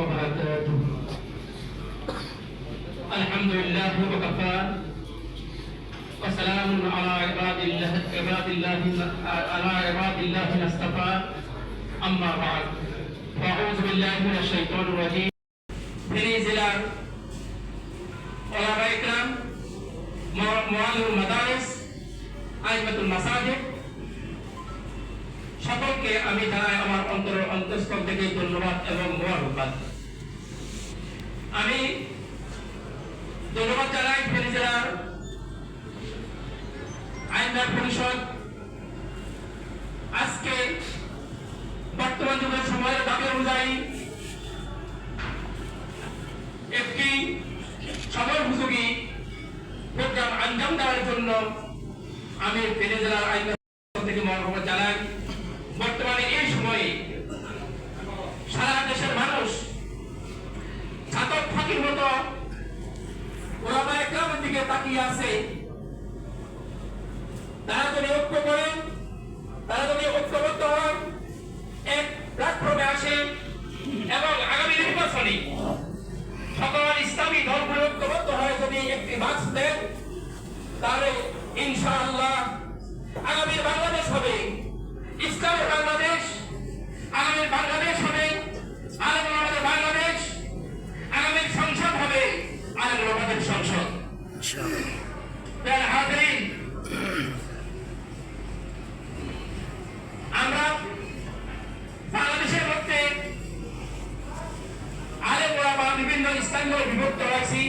وبركاته الحمد لله وكفى وسلام على عباد الله عباد الله على عباد الله الاصطفى أما بعد فأعوذ بالله من الشيطان الرجيم ফেনী জেলার ওলামা ইকরাম মোয়ালিমুল মাদারিস আইমাতুল মাসাজিদ সকলকে আমি জানাই আমার অন্তরের অন্তঃস্থল থেকে ধন্যবাদ এবং মোবারকবাদ আমি ধন্যবাদ জানাই ফেনী জেলার আইনদার পরিষদ। আজকে বর্তমান যুগের সময়ের দাবি অনুযায়ী একটি সময় উপযোগী প্রোগ্রাম আঞ্জাম দেওয়ার জন্য আমি ফেনী জেলার আইনদার থেকে মহকুমা জানাই বর্তমানে এই সময়ে সারা দেশের মানুষ ফাঁকির মতো ওলামা একরামের দিকে তাকিয়ে আছে তারা যদি ঐক্য করেন তারা যদি ঐক্যবদ্ধ হন এক প্ল্যাটফর্মে এবং আগামী নির্বাচনে সকল ইসলামী দলগুলো ঐক্যবদ্ধ হয়ে যদি একটি বাক্স দেন তাহলে ইনশাআল্লাহ আগামী বাংলাদেশ হবে ইসলামের বাংলাদেশ আগামী বাংলাদেশ হবে আগামী আমাদের বাংলাদেশ আগামী সংসদ হবে আগামী আমাদের সংসদ প্রিয় হাজরিন আমরা বাংলাদেশের মধ্যে আরে বা বিভিন্ন স্থানগুলো বিভক্ত রয়েছি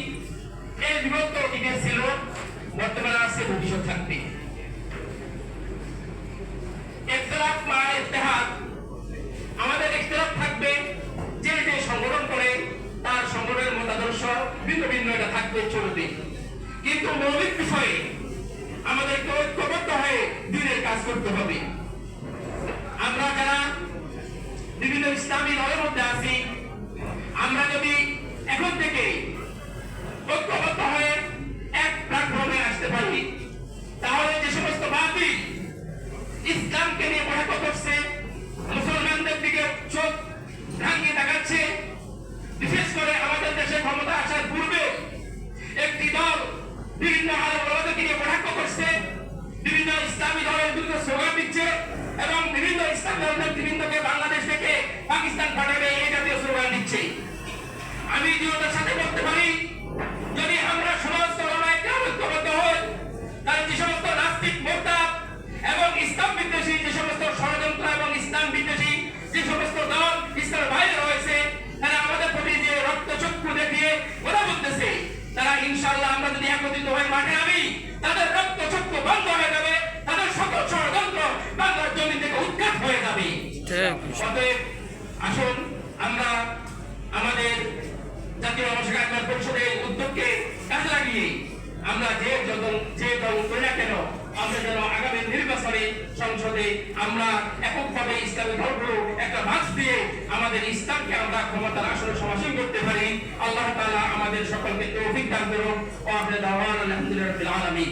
এই বিভক্ত অতীতে ছিল, বর্তমানে আছে ভবিষ্যৎ থাকবে ইখতিলাফ মা ইত্তেহাদ, আমাদের ইখতিলাফ থাকবে, যে যে সংগঠন করে, তার সংগঠনের মতাদর্শ ভিন্ন ভিন্ন এটা থাকবে চলবে কিন্তু মৌলিক বিষয়ে আমাদেরকে ঐক্যবদ্ধ হয়ে দিনের কাজ করতে হবে। আমরা যারা বিভিন্ন ইসলামী দলের মধ্যে আছি, আমরা যদি একত্রিত হয়ে মাঠে নামি তাদের রক্তচক্ষু বন্ধ হয়ে যাবে তাদের সকল ষড়যন্ত্র বাংলার জমি থেকে উৎখাত হয়ে যাবে। অতএব আসুন আমরা আমাদের জাতীয় আইন পরিষদের উদ্যোগকে কাজে লাগিয়ে আমরা যে যত যে দল করি না কেন আমরা যেন আগামী নির্বাচনে সংসদে আমরা এককভাবে ইসলামী দলগুলো একটা মাছ দিয়ে আমাদের ইসলামকে আমরা ক্ষমতার আসনে সমাসীন করতে পারি। আল্লাহ তাআলা আমাদের সকলকে তৌফিক দান করুন ও আপনাদের দাওয়ান আলহামদুলিল্লাহ রাব্বিল আলামিন